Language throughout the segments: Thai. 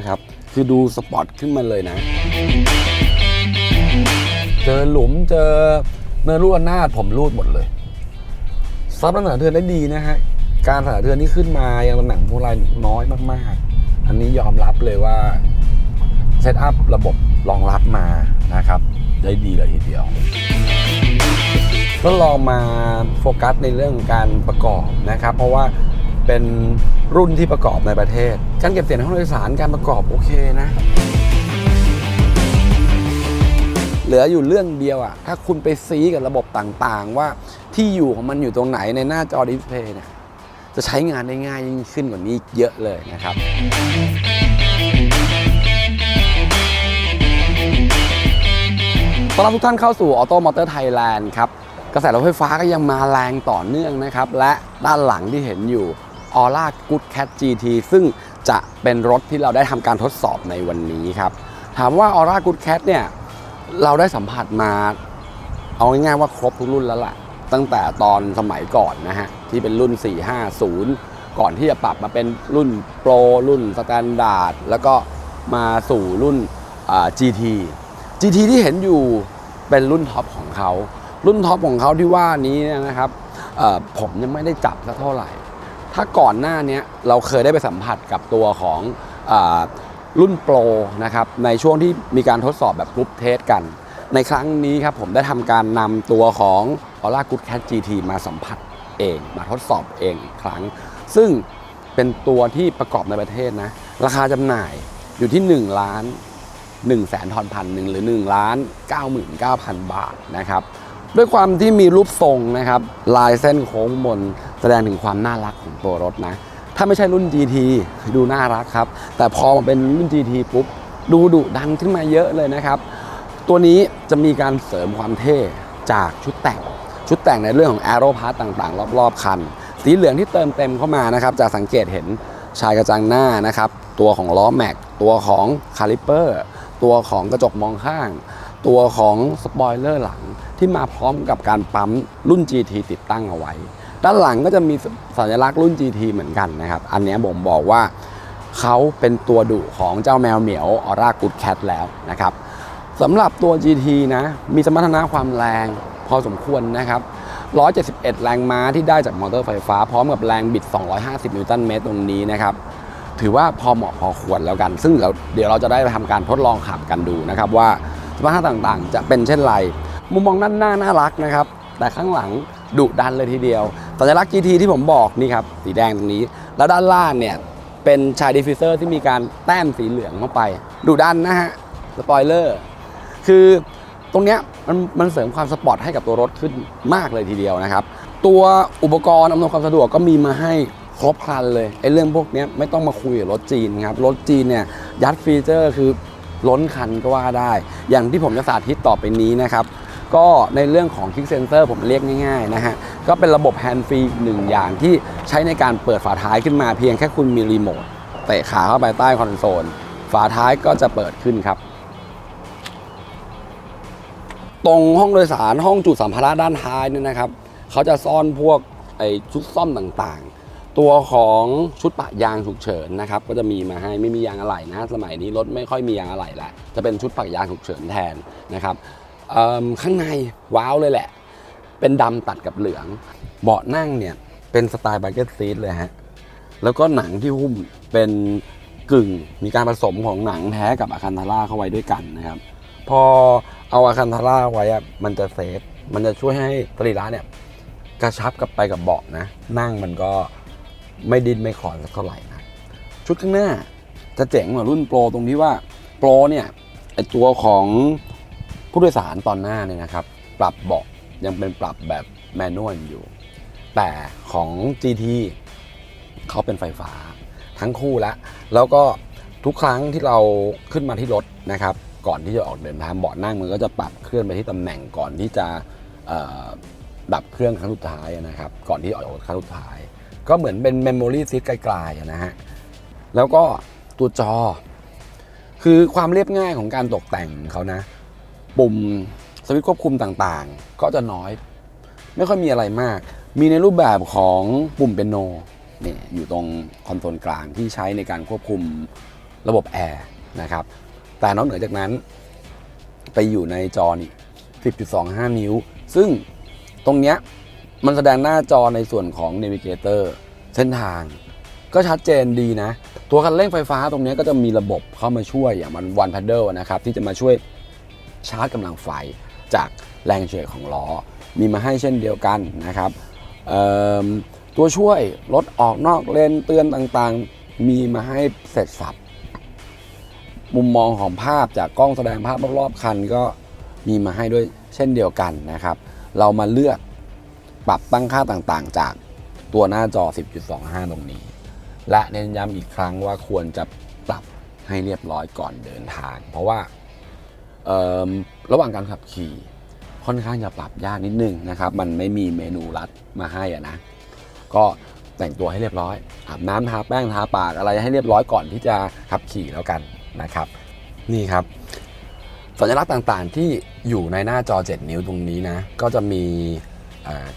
นะครับ คือดูสปอร์ตขึ้นมาเลยนะ เจอหลุมเจอเนินรูดนาผมรูดหมดเลยซับน้ำหนักเทือนได้ดีนะฮะ การสาเทือนที่ขึ้นมายังตำแหน่งพวงมาลัยน้อยมากๆ อันนี้ยอมรับเลยว่าเซตอัพระบบรองรับมานะครับ ได้ดีเลยทีเดียวก็ลองมาโฟกัสในเรื่องการประกอบนะครับ เพราะว่า เป็นรุ่นที่ประกอบในประเทศ การเก็บเสียงในห้องโดยสารการประกอบโอเคนะ เหลืออยู่เรื่องเดียวอะถ้าคุณไปซีกับระบบต่างๆ ว่าที่อยู่ของมันอยู่ตรงไหนในหน้าจอดิสเพย์เนี่ยจะใช้งานได้ง่ายยิ่งขึ้นกว่านี้เยอะเลยนะครับต้อนรับทุกท่านเข้าสู่ Auto Motor Thailand ครับ กระแสรถไฟฟ้าก็ยังมาแรงต่อเนื่องนะครับ และด้านหลังที่เห็นอยู่ Aura Good Cat GT ซึ่งจะเป็นรถที่เราได้ทำการทดสอบในวันนี้ครับ ถามว่า Aura Good Cat เนี่ยเราได้สัมผัสมา เอาง่ายๆว่าครบทุกรุ่นแล้วล่ะ ตั้งแต่ตอนสมัยก่อนนะฮะ ที่เป็นรุ่น 450 ก่อนที่จะปรับมาเป็นรุ่นโปรรุ่นสแตนดาร์ดแล้วก็มาสู่รุ่น GT GT ที่เห็นอยู่เป็นรุ่นท็อปของเขา รุ่นท็อปของเขาที่ว่านี้นะครับผมยังไม่ได้จับสักเท่าไหร่ ถ้าก่อนหน้านี้เราเคยได้ไปสัมผัสกับตัวของอรุ่นโปรนะครับในช่วงที่มีการทดสอบแบบกรุ๊ปเทสกัน ในครั้งนี้ครับผมได้ทำการนำตัวของ Aura Good Cat GT มาสัมผัสเองมาทดสอบเองอีกครั้ง ซึ่งเป็นตัวที่ประกอบในประเทศนะ ราคาจำหน่ายอยู่ที่ 1 ล้าน1แสนทอนพันหนึ่งหรือ1ล้าน99,000 บาทนะครับ ด้วยความที่มีรูปทรงนะครับ ลายเส้นโค้งมน แสดงถึงความน่ารักของตัวรถนะ ถ้าไม่ใช่รุ่น GT ดูน่ารักครับ แต่พอมาเป็นรุ่น GT ปุ๊บ ดูดุดันขึ้นมาเยอะเลยนะครับ ตัวนี้จะมีการเสริมความเท่จากชุดแต่ง ชุดแต่งในเรื่องของแอโรพาร์ตต่างๆ รอบๆ คัน สีเหลืองที่เติมเต็มเข้ามานะครับจะสังเกตเห็นชายกระจังหน้านะครับ ตัวของล้อแม็ก ตัวของคาลิเปอร์ ตัวของกระจกมองข้าง ตัวของสปอยเลอร์หลังที่มาพร้อมกับการปั๊มรุ่น GT ติดตั้งเอาไว้ ด้านหลังก็จะมีสัญลักษณ์รุ่น GT เหมือนกันนะครับ อันนี้ผมบอกว่าเขาเป็นตัวดุของเจ้าแมวเหมียวออร่ากูดแคทแล้วนะครับสำหรับตัว GT นะ มีสมรรถนะความแรงพอสมควรนะครับ 171 แรงม้าที่ได้จากมอเตอร์ไฟฟ้า พร้อมกับแรงบิด 250 นิวตันเมตรตรงนี้นะครับ ถือว่าพอเหมาะพอควรแล้วกัน ซึ่งเดี๋ยวเดี๋ยวเราจะได้ไปทำการทดลองขับกันดูนะครับว่าสมรรถนะต่างๆ จะเป็นเช่นไร มุมมองด้านหน้าน่ารักนะครับ แต่ข้างหลังดุดันเลยทีเดียว สัญลักษณ์ GT ที่ผมบอกนี่ครับสีแดงตรงนี้ แล้วด้านล่างเนี่ยเป็นชายดิฟฟิเซอร์ที่มีการแต้มสีเหลืองเข้าไปดุดันนะฮะสปอยเลอร์คือตรงเนี้ยมันมันเสริมความสปอร์ตให้กับตัวรถขึ้นมากเลยทีเดียวนะครับ ตัวอุปกรณ์อำนวยความสะดวกก็มีมาให้ครบครันเลยไอ้เรื่องพวกนี้ไม่ต้องมาคุยกับรถจีนครับรถจีนเนี่ยยัดฟีเจอร์คือล้นคันก็ว่าได้ อย่างที่ผมจะสาธิตต่อไปนี้นะครับ ก็ในเรื่องของคลิกเซนเซอร์ผมเรียกง่ายๆนะฮะ ก็เป็นระบบแฮนด์ฟรีหนึ่งอย่างที่ใช้ในการเปิดฝาท้ายขึ้นมาเพียงแค่คุณมีรีโมทเตะขาเข้าไปใต้คอนโซล ฝาท้ายก็จะเปิดขึ้นครับ ตรงห้องโดยสารห้องจุดสัมภาระด้านท้ายเนี่ยนะครับเขาจะซ่อนพวกไอชุดซ่อมต่างๆ ตัวของชุดปะยางฉุกเฉินนะครับก็จะมีมาให้ไม่มียางอะไหล่นะ สมัยนี้รถไม่ค่อยมียางอะไหล่แหละจะเป็นชุดปะยางฉุกเฉินแทนนะครับข้างในว้าวเลยแหละ เป็นดำตัดกับเหลือง เบาะนั่งเนี่ยเป็นสไตล์บักเก็ตซีทเลยฮะ แล้วก็หนังที่หุ้มเป็นกึ่งมีการผสมของหนังแท้กับอาคันทาร่าเข้าไว้ด้วยกันนะครับ พอเอาอาคันทาร่าไว้มันจะเซฟ มันจะช่วยให้สรีระเนี่ยกระชับกับไปกับเบาะนะ นั่งมันก็ไม่ดิ้นไม่ขอนสักเท่าไหร่นะชุดข้างหน้าจะเจ๋งกว่ารุ่นโปรตรงที่ว่าโปรเนี่ยไอตัวของผู้โดยสารตอนหน้าเนี่ยนะครับ ปรับเบาะ ยังเป็นปรับแบบแมนนวลอยู่ แต่ของ GT เขาเป็นไฟฟ้าทั้งคู่แล้ว แล้วก็ทุกครั้งที่เราขึ้นมาที่รถนะครับ ก่อนที่จะออกเดินทางเบาะนั่งมันก็จะปรับเคลื่อนไปที่ตำแหน่งก่อนที่จะดับเครื่องครั้งสุดท้ายนะครับ ก่อนที่ออกรถครั้งสุดท้าย ก็เหมือนเป็นเมมโมรี่ซิสไกลๆนะฮะแล้วก็ตัวจอ คือความเรียบง่ายของการตกแต่งเขานะ ปุ่ม วิตช์ควบคุมต่างๆ ก็จะน้อย ไม่ค่อยมีอะไรมาก มีในรูปแบบของปุ่มเปียโนเนี่ยอยู่ตรงคอนโซลกลางที่ใช้ในการควบคุมระบบแอร์นะครับ แต่นอกเหนือจากนั้น ไปอยู่ในจอนี่10.25 นิ้ว ซึ่งตรงเนี้ยมันแสดงหน้าจอในส่วนของ Navigator เส้นทาง ก็ชัดเจนดีนะ ตัวคันเร่งไฟฟ้าตรงนี้ก็จะมีระบบเข้ามาช่วยอย่างมัน One Paddle นะครับ ที่จะมาช่วยชาร์จกำลังไฟ จากแรงเฉื่อยของล้อ มีมาให้เช่นเดียวกันนะครับตัวช่วยรถออกนอกเลนเตือนต่างๆ มีมาให้เสร็จสับ มุมมองของภาพจากกล้องแสดงภาพรอบๆคันก็มีมาให้ด้วยเช่นเดียวกันนะครับ เรามาเลือกปรับตั้งค่าต่างๆ จากตัวหน้าจอ 10.25 ตรงนี้ และเน้นย้ำอีกครั้งว่าควรจะปรับให้เรียบร้อยก่อนเดินทาง เพราะว่า ระหว่างการขับขี่ค่อนข้างจะปรับยากนิดนึงนะครับ มันไม่มีเมนูรัดมาให้อะนะ ก็แต่งตัวให้เรียบร้อยอาบน้ำทาแป้งทาปากอะไรให้เรียบร้อยก่อนที่จะขับขี่แล้วกันนะครับ นี่ครับ สัญลักษณ์ต่างๆที่อยู่ในหน้าจอ 7 นิ้วตรงนี้นะ ก็จะมีเอ่อ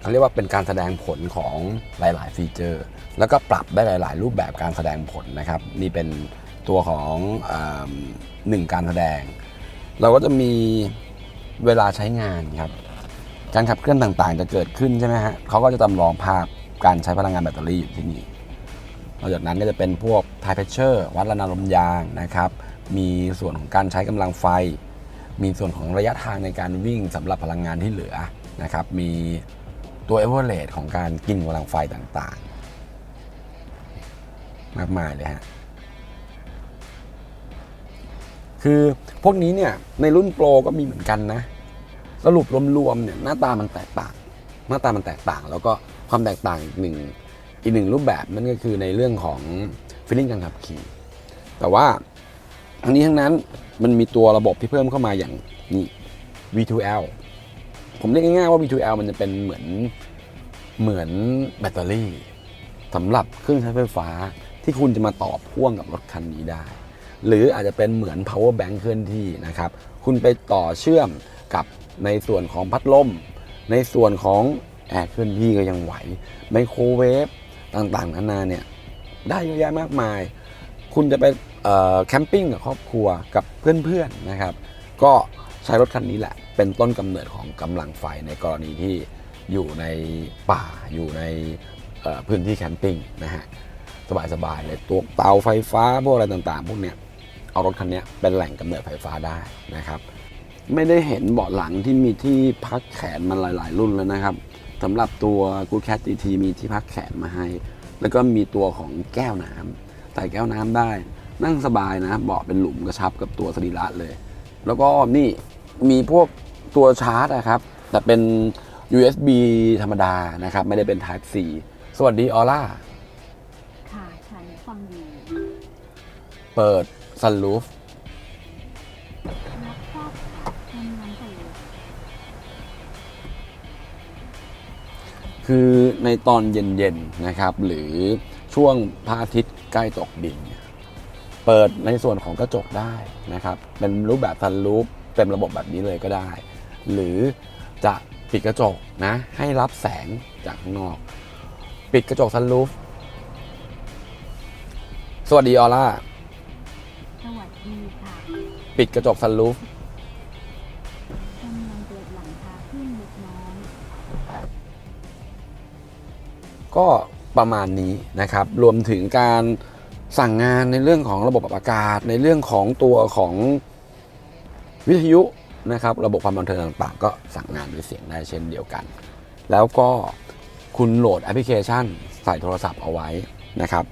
เขาเรียกว่าเป็นการแสดงผลของหลาย ๆ ฟีเจอร์ แล้วก็ปรับได้หลาย ๆ รูปแบบการแสดงผลนะครับ นี่เป็น ตัวของอหนึ่งการแสดง เราก็จะมีเวลาใช้งานครับการขับเคลื่อนต่างๆ จะเกิดขึ้นใช่ไหมฮะเขาก็จะจำลองภาพการใช้พลังงานแบตเตอรี่อยู่ที่นี่นอกจากนั้นก็จะเป็นพวก Tire Pressure วัดระนาลมยางนะครับ มีส่วนของการใช้กำลังไฟ มีส่วนของระยะทางในการวิ่งสำหรับพลังงานที่เหลือนะครับ มีตัว average ของการกินกำลังไฟต่างๆ มากมายเลยฮะ คือพวกนี้เนี่ยในรุ่นโปรก็มีเหมือนกันนะ สรุปรวมๆเนี่ยหน้าตามันแตกต่าง หน้าตามันแตกต่าง แล้วก็ความแตกต่างอีกหนึ่งอีกหนึ่งรูปแบบนั่นก็คือในเรื่องของฟีลลิ่งการขับขี่แต่ว่าทั้งนี้ทั้งนั้นมันมีตัวระบบที่เพิ่มเข้ามาอย่างนี่ V2L ผมเรียกง่ายๆว่า V2L มันจะเป็นเหมือนเหมือนแบตเตอรี่สำหรับเครื่องใช้ไฟฟ้าที่คุณจะมาต่อพ่วงกับรถคันนี้ได้ หรืออาจจะเป็นเหมือน power bank เคลื่อนที่นะครับ คุณไปต่อเชื่อมกับในส่วนของพัดลม ในส่วนของแอร์เคลื่อนที่ก็ยังไหว ไมโครเวฟต่างๆนานาเนี่ยได้เยอะแยะมากมาย คุณจะไปแคมปิ้งกับครอบครัวกับเพื่อนๆนะครับ ก็ใช้รถคันนี้แหละ เป็นต้นกำเนิดของกำลังไฟในกรณีที่อยู่ในป่าอยู่ในพื้นที่แคมปิ้งนะฮะสบายๆเลยตัวเตาไฟฟ้าพวกอะไรต่างๆ พวกเนี้ย เอารถคันเนี้ยเป็นแหล่งกำเนิดไฟฟ้าได้นะครับ ไม่ได้เห็นเบาะหลังที่มีที่พักแขนมันหลาย ๆ รุ่นแล้วนะครับสำหรับตัว Good Cat GT มีที่พักแขนมาให้ แล้วก็มีตัวของแก้วน้ำใส่แก้วน้ำได้ นั่งสบายนะ เบาะเป็นหลุมกระชับกับตัวสรีระเลย แล้วก็นี่มีพวกตัวชาร์จนะครับ แต่เป็น USB ธรรมดานะครับ ไม่ได้เป็น Type C สวัสดีออร่าค่ะฉันฟังอยู่เปิด ซันรูฟคือในตอนเย็นๆนะครับ หรือช่วงพระอาทิตย์ใกล้ตกดิน เปิดในส่วนของกระจกได้นะครับ เป็นรูปแบบซันรูฟเต็มระบบแบบนี้เลยก็ได้ หรือจะปิดกระจกนะให้รับแสงจากข้างนอก ปิดกระจกซันรูฟสวัสดีออร่า ดีค่ะปิดกระจกซันรูฟกำลังเปิดหลังคาขึ้นเล็กน้อยก็ประมาณนี้นะครับ รวมถึงการสั่งงานในเรื่องของระบบปรับอากาศ ในเรื่องของตัวของวิทยุนะครับ ระบบความบันเทิงต่างๆ ก็สั่งงานด้วยเสียงได้เช่นเดียวกัน แล้วก็คุณโหลดแอปพลิเคชันใส่โทรศัพท์เอาไว้นะครับ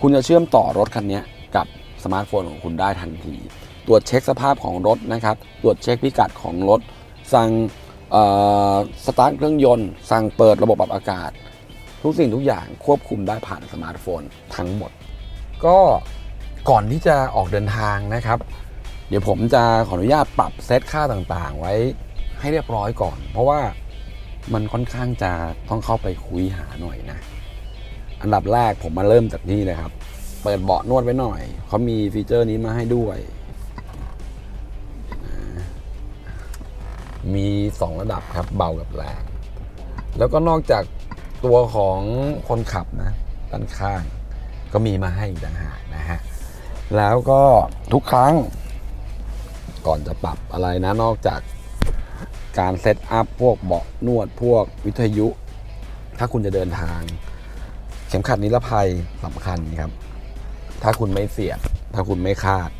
คุณจะเชื่อมต่อรถคันนี้กับ สมาร์ทโฟนของคุณได้ทันที ตรวจเช็คสภาพของรถนะครับ ตรวจเช็คพิกัดของรถ สั่งสตาร์ทเครื่องยนต์ สั่งเปิดระบบปรับอากาศ ทุกสิ่งทุกอย่างควบคุมได้ผ่านสมาร์ทโฟนทั้งหมด ก็ก่อนที่จะออกเดินทางนะครับ เดี๋ยวผมจะขออนุญาตปรับเซตค่าต่างๆ ไว้ให้เรียบร้อยก่อน เพราะว่ามันค่อนข้างจะต้องเข้าไปคุยหาหน่อยนะ อันดับแรกผมมาเริ่มจากนี่เลยครับ ปิดเบาะนวดไว้หน่อย เขามีฟีเจอร์นี้มาให้ด้วย มี 2 ระดับครับเบากับแรง แล้วก็นอกจากตัวของคนขับนะด้านข้าง ก็มีมาให้อีกต่างหากนะฮะ แล้วก็ทุกครั้ง ก่อนจะปรับอะไรนะนอกจากการเซตอัพพวกเบาะนวดพวกวิทยุ ถ้าคุณจะเดินทาง เข็มขัดนิรภัยสำคัญครับ ถ้าคุณไม่เสียบ ถ้าคุณไม่คาด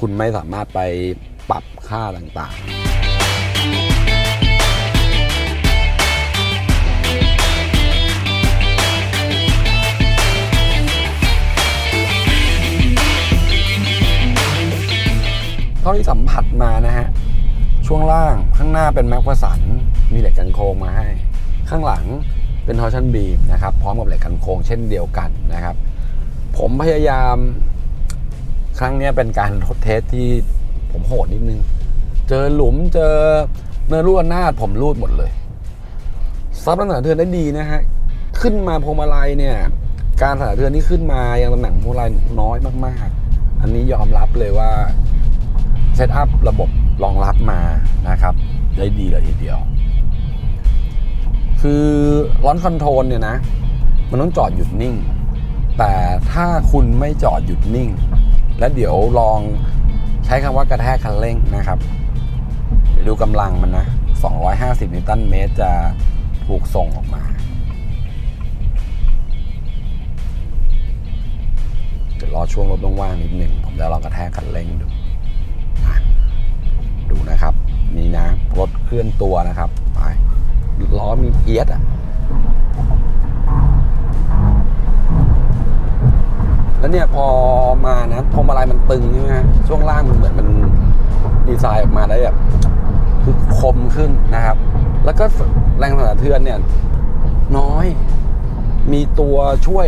คุณไม่สามารถไปปรับค่าต่างๆเท่าที่สัมผัสมานะฮะ ช่วงล่างข้างหน้าเป็นแม็กวสัน มีเหล็กกันโค้งมาให้ ข้างหลังเป็นทอร์ชันบีมนะครับ พร้อมกับเหล็กกันโค้งเช่นเดียวกันนะครับ ผมพยายาม ครั้งนี้เป็นการทดเทสที่ผมโหดนิดนึง เจอหลุมเจอเนินรูดนาดผมรูดหมดเลยซับน้ำหนักเทือนได้ดีนะฮะ ขึ้นมาพวงมาลัยเนี่ย การสนเทือนที่ขึ้นมายังตำแหน่งพวงมาลัยน้อยมากๆ อันนี้ยอมรับเลยว่าเซตอัพระบบรองรับมานะครับ ได้ดีเลยทีเดียว คือร้อนคอนโทรลเนี่ยนะ มันต้องจอดหยุดนิ่ง แต่ถ้าคุณไม่จอดหยุดนิ่ง แล้วเดี๋ยวลองใช้คำว่ากระแทกคันเร่งนะครับเดี๋ยวดูกำลังมันนะ 250 นิวตันเมตรจะถูกส่งออกมาเดี๋ยวรอช่วงรถว่างๆนิดหนึ่งผมจะลองกระแทกคันเร่งดูดูนะครับ นี่นะรถเคลื่อนตัวนะครับไปล้อมีเอียดอะ แล้วเนี่ยพอมานะพวงมาลัยมันตึงใช่ไหมฮะช่วงล่างมันเหมือนมันดีไซน์ออกมาได้แบบคือคมขึ้นนะครับ แล้วก็แรงสั่นสะเทือนเนี่ยน้อยมีตัวช่วย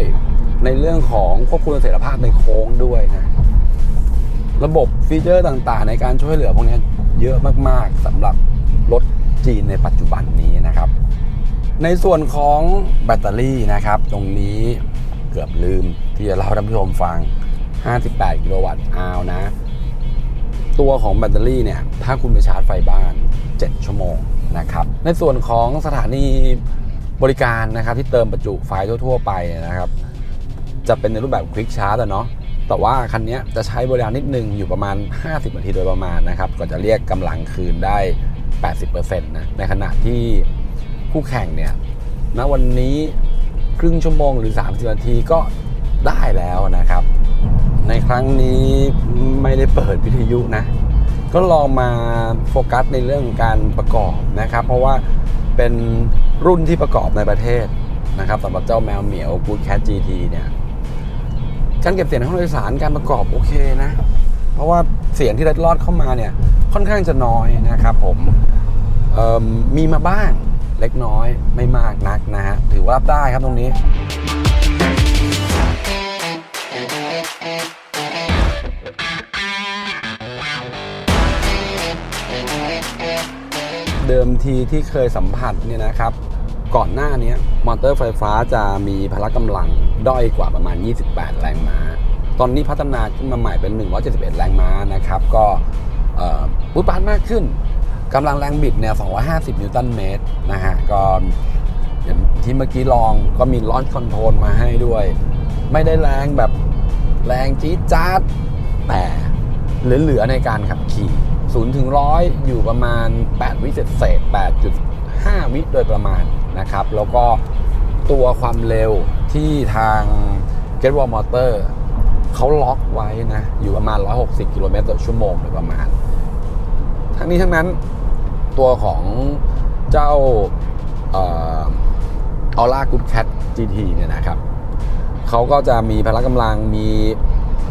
ในเรื่องของควบคุมเสถียรภาพในโค้งด้วยนะ ระบบฟีเจอร์ต่างๆ ในการช่วยเหลือพวกนี้เยอะมากๆสำหรับรถจีนในปัจจุบันนี้นะครับ ในส่วนของแบตเตอรี่นะครับ ตรงนี้ เกือบลืมที่จะเล่าท่านผู้ชมฟัง 58 กิโลวัตต์อาวนะ ตัวของแบตเตอรี่เนี่ย ถ้าคุณไปชาร์จไฟบ้าน 7 ชั่วโมงนะครับ ในส่วนของสถานีบริการนะครับ ที่เติมประจุไฟทั่ว ๆ ไปนะครับ จะเป็นในรูปแบบควิกชาร์จอะเนาะแต่ว่าคันนี้จะใช้บริการนิดนึงอยู่ประมาณ 50 นาทีโดยประมาณนะครับก็จะเรียกกำลังคืนได้ 80%นะในขณะที่คู่แข่งเนี่ยณวันนี้ ครึ่งชั่วโมงหรือ 30 นาทีก็ได้แล้วนะครับ ในครั้งนี้ไม่ได้เปิดวิทยุนะ ก็ลองมาโฟกัสในเรื่องการประกอบนะครับ เพราะว่าเป็นรุ่นที่ประกอบในประเทศนะครับสำหรับเจ้าแมวเหมียว Good Cat GT เนี่ยการเก็บเสียงในห้องโดยสารการประกอบโอเคนะ เพราะว่าเสียงที่เล็ดลอดเข้ามาเนี่ยค่อนข้างจะน้อยนะครับผมมีมาบ้าง เล็กน้อยไม่มากนักนะฮะถือว่ารับได้ครับตรงนี้เดิมทีที่เคยสัมผัสเนี่ยนะครับ ก่อนหน้านี้มอเตอร์ไฟฟ้าจะมีพละกำลังด้อยกว่าประมาณ 28 แรงม้า ตอนนี้พัฒนาขึ้นมาใหม่เป็น 171 แรงม้านะครับ ก็เอ่อปุ๊บปานมากขึ้น กำลังแรงบิดเนี่ย 250 นิวตันเมตรนะฮะ ก็อย่างที่เมื่อกี้ลองก็มีลอนคอนโทรลมาให้ด้วย ไม่ได้แรงแบบแรงจี๊ดจ๊าดแต่เหลือๆในการขับขี่0ถึง100 อยู่ประมาณ 8 วิเศษเศษ8.5 วิโดยประมาณนะครับ แล้วก็ตัวความเร็วที่ทาง g e t w a l l Motor เขาล็อกไว้นะ อยู่ประมาณ 160 กิโลเมตรต่อชั่วโมงโดยประมาณ ทั้งนี้ทั้งนั้น ตัวของเจ้าเออร่ากูดแคท GT เนี่ยนะครับเขาก็จะมีพละกำลังมี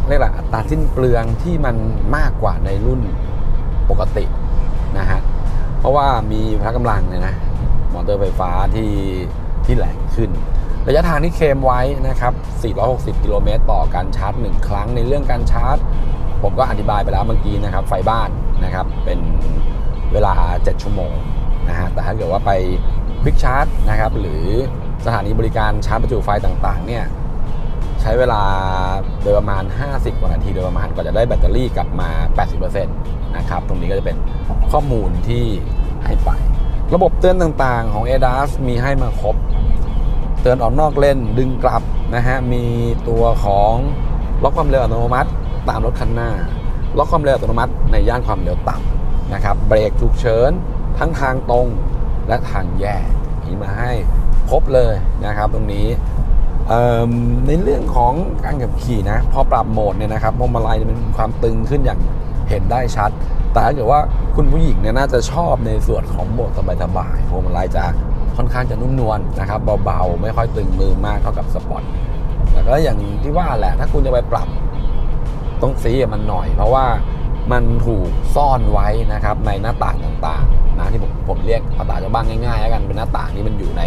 เรียกอะไรอัตราสิ้นเปลืองที่มันมากกว่าในรุ่นปกตินะฮะเพราะว่ามีพละกำลังเนี่ยนะมอเตอร์ไฟฟ้าที่ที่แรงขึ้น ระยะทางที่เคมไว้นะครับ 460 กิโลเมตรต่อการชาร์จ 1 ครั้งในเรื่องการชาร์จ ผมก็อธิบายไปแล้วเมื่อกี้นะครับ ไฟบ้านนะครับ เป็น เวลา 7 ชั่วโมงนะฮะแต่ถ้าเกิดว่าไปควิกชาร์จนะครับหรือสถานีบริการชาร์จประจุไฟต่างๆเนี่ยใช้เวลาโดยประมาณ 50 กว่านาทีโดยประมาณกว่าจะได้แบตเตอรี่กลับมา 80%นะครับตรงนี้ก็จะเป็นข้อมูลที่ให้ไป ระบบเตือนต่างๆของ ADAS มีให้มาครบ เตือนออกนอกเลนดึงกลับนะฮะมีตัวของล็อกความเร็วอัตโนมัติตามรถคันหน้า ล็อกความเร็วอัตโนมัติในย่านความเร็วต่ำ นะครับเบรกฉุกเฉินทั้งทางตรงและทางแยกมีมาให้ครบเลยนะครับตรงนี้ในเรื่องของการขับขี่นะพอปรับโหมดเนี่ยนะครับพวงมาลัยมันมีความตึงขึ้นอย่างเห็นได้ชัด แต่ถ้าเกิดว่าคุณผู้หญิงเนี่ยน่าจะชอบในส่วนของโหมดสบายๆพวงมาลัยจะค่อนข้างจะนุ่มนวลนะครับเบาๆ ไม่ค่อยตึงมือมากเท่ากับสปอร์ตแต่ก็อย่างที่ว่าแหละถ้าคุณจะไปปรับต้องซีมันหน่อย เพราะว่า มันถูกซ่อนไว้นะครับในหน้าต่างต่างๆนะที่ผมผมเรียกภาษาชาวบ้านง่ายๆแล้วกันเป็นหน้าต่างที่มันอยู่ใน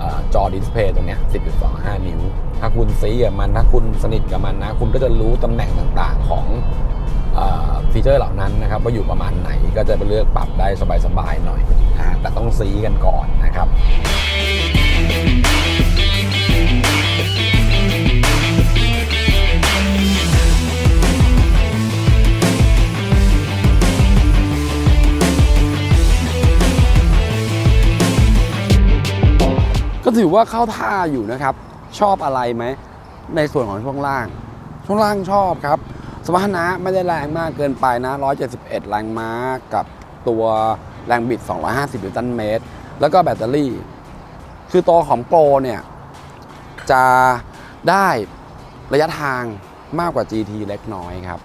อจอดิสเพย์ตรงเนี้ย10.25 นิ้ว ถ้าคุณซีกับมันถ้าคุณสนิทกับมันนะ คุณก็จะรู้ตำแหน่งต่างๆของอฟีเจอร์เหล่านั้นนะครับว่าอยู่ประมาณไหนก็จะไปเลือกปรับได้สบายๆหน่อยนะแต่ต้องซีกันก่อนนะครับ ก็ถือว่าเข้าท่าอยู่นะครับ ชอบอะไรไหม ในส่วนของช่วงล่าง ช่วงล่างชอบครับ สมรรถนะไม่ได้แรงมากเกินไปนะ 171 แรงม้ากับตัวแรงบิด 250 นิวตันเมตร แล้วก็แบตเตอรี่ คือตัวของโปรเนี่ย จะได้ระยะทางมากกว่า GT เล็กน้อยครับ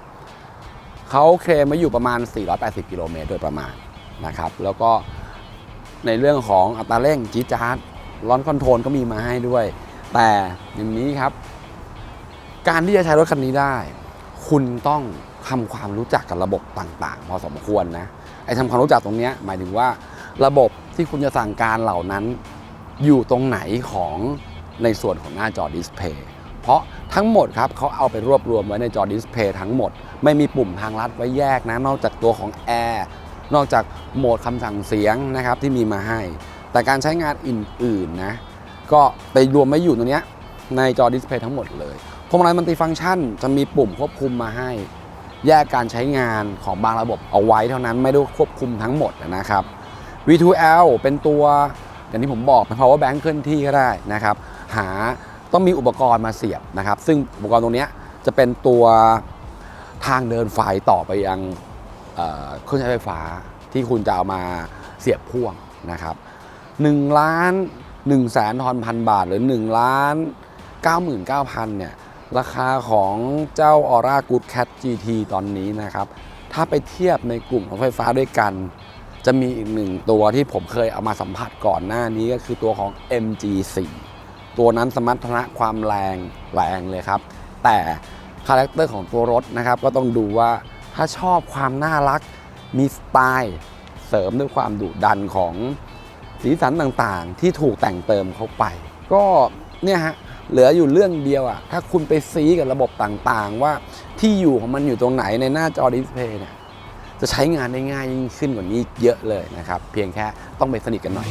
เขาเคลมมาอยู่ประมาณ 480 กิโลเมตรโดยประมาณนะครับ แล้วก็ในเรื่องของอัตราเร่งจีจาร์ด ร้อนคอนโทรลก็มีมาให้ด้วย แต่อย่างนี้ครับ การที่จะใช้รถคันนี้ได้ คุณต้องทำความรู้จักกับระบบต่าง ๆ พอสมควรนะไอ้ทำความรู้จักตรงนี้หมายถึงว่า ระบบที่คุณจะสั่งการเหล่านั้น อยู่ตรงไหนของในส่วนของหน้าจอดิสเพย์เพราะทั้งหมดครับเขาเอาไปรวบรวมไว้ในจอดิสเพย์ทั้งหมด ไม่มีปุ่มทางลัดไว้แยกนะ นอกจากตัวของแอร์นอกจากโหมดคำสั่งเสียงนะครับที่มีมาให้ แต่การใช้งานอื่นๆนะก็ไปรวมไม่อยู่ตรงนี้ในจอดิสเพย์ทั้งหมดเลยพวงมาลัยมัลติฟังก์ชันจะมีปุ่มควบคุมมาให้ แยกการใช้งานของบางระบบเอาไว้เท่านั้นไม่ได้ควบคุมทั้งหมดนะครับ V2L เป็นตัวอย่างที่ผมบอกเป็น power bank เคลื่อนที่ก็ได้นะครับ หาต้องมีอุปกรณ์มาเสียบนะครับ ซึ่งอุปกรณ์ตรงนี้จะเป็นตัวทางเดินไฟต่อไปยังเครื่องใช้ไฟฟ้าที่คุณจะเอามาเสียบพ่วงนะครับ 1ล้าน1แสนทอนพันบาทหรือ 1 ล้าน 99,000เนี่ยราคาของเจ้า Aura Good Cat GT ตอนนี้นะครับ ถ้าไปเทียบในกลุ่มของไฟฟ้าด้วยกัน จะมีอีกหนึ่งตัวที่ผมเคยเอามาสัมผัสก่อนหน้านี้ก็คือตัวของ MG4 ตัวนั้นสมรรถนะความแรงแรงเลยครับ แต่คาแรคเตอร์ของตัวรถนะครับ ก็ต้องดูว่าถ้าชอบความน่ารักมีสไตล์ เสริมด้วยความดุดันของ สีสันต่างๆ ที่ถูกแต่งเติมเข้าไป ก็เนี่ยฮะเหลืออยู่เรื่องเดียวอะถ้าคุณไปซีกับระบบต่างๆ ว่าที่อยู่ของมันอยู่ตรงไหนในหน้าจอดิสเพย์เนี่ยจะใช้งานได้ง่ายยิ่งขึ้นกว่านี้เยอะเลยนะครับ เพียงแค่ต้องไปสนิทกันหน่อย